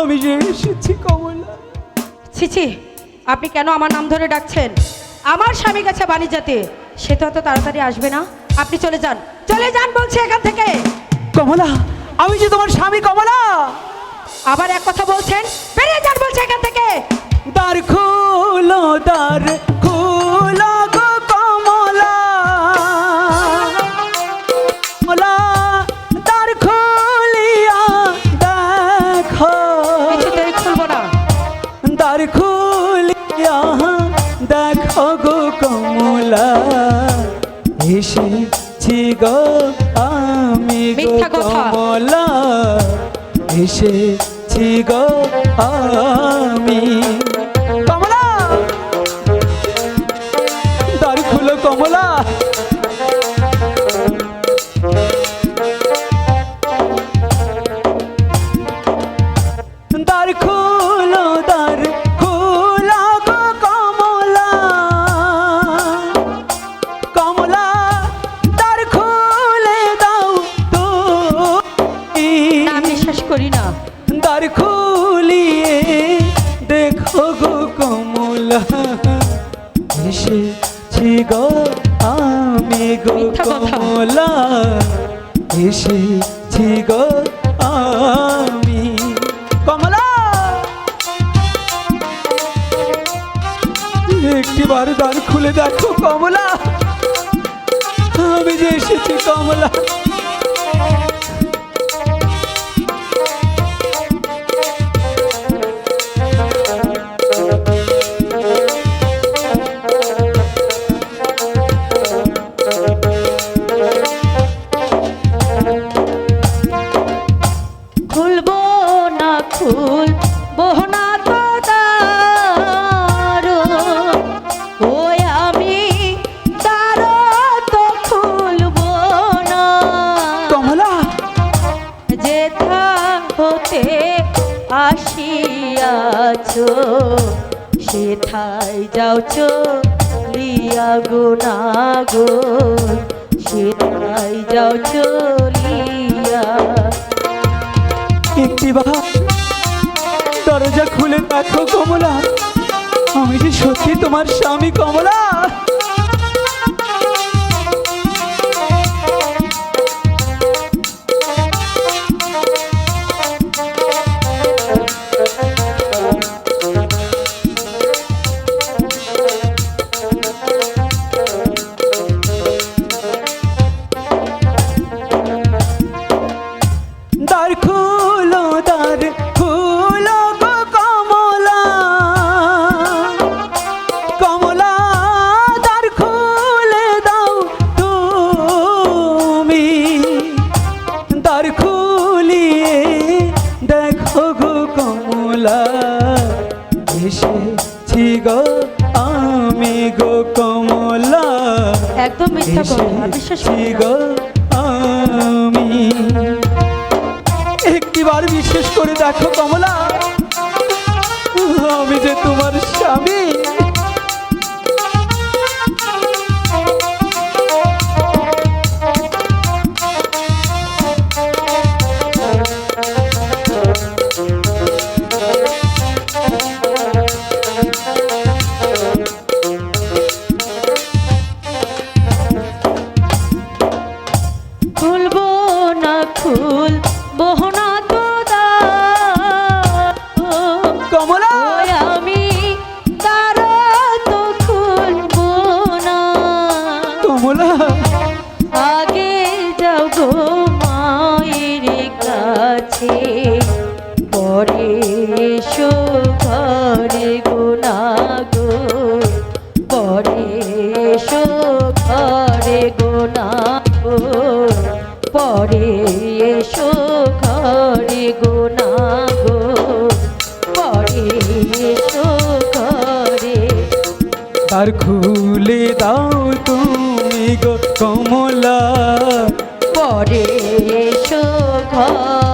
আমি যে এসেছি কমলা। ছিছি আপনি কেন আমার নাম ধরে ডাকছেন? আমার স্বামী গেছে বাণিজ্যাতে সে তো এত তাড়াতাড়ি আসবে না। আপনি চলে যান। চলে যান বলছি এখান থেকে। কমলা আমি যে তোমার স্বামী কমলা। আবার এক কথা বলছেন? বেরিয়ে যান বলছে এখান থেকে। দ্বার খুলো দ্বার দেখো গো কমলা এসেছি গো আমি গো। কমলা এসেছি গো আমি করি না। দ্বার খুলিয়ে দেখো গো কমলা। এসেছি গো আমি গো কমলা। এসেছি গো আমি কমলা। একটিবার দ্বার খুলে দেখো কমলা। আমি যে এসেছি কমলা। খুলবো না খুলবো না তো দারো ওই আমি দারো তো খুলবো না। কমলা। যেথা হতে আসিয়াছ সেথাই যাও চলিয়া গো না গো। সেথাই যাও চলিয়া একটিবার দরজা খুলে দেখো কমলা। আমি যে সত্যি তোমার স্বামী কমলা দ্বার খুলিয়ে দেখো গো কমলা। এসেছি গো আমি গো কমলা। একদম মিথ্যা কথা বিশ্বাস এসেছি করি গো আমি। একটিবার বিশেষ করে দেখো কমলা আমি যে তোমার স্বামী। তো কমলা! আমি দারো তো খুলবো না কমলা! আগে যাও গো মায়ের কাছে পরে এসো ঘরে গো না গো। পরে এসো ঘরে গো না গো পরে তার খুলে দাও তুমি গো কমলা। পরে ঘরে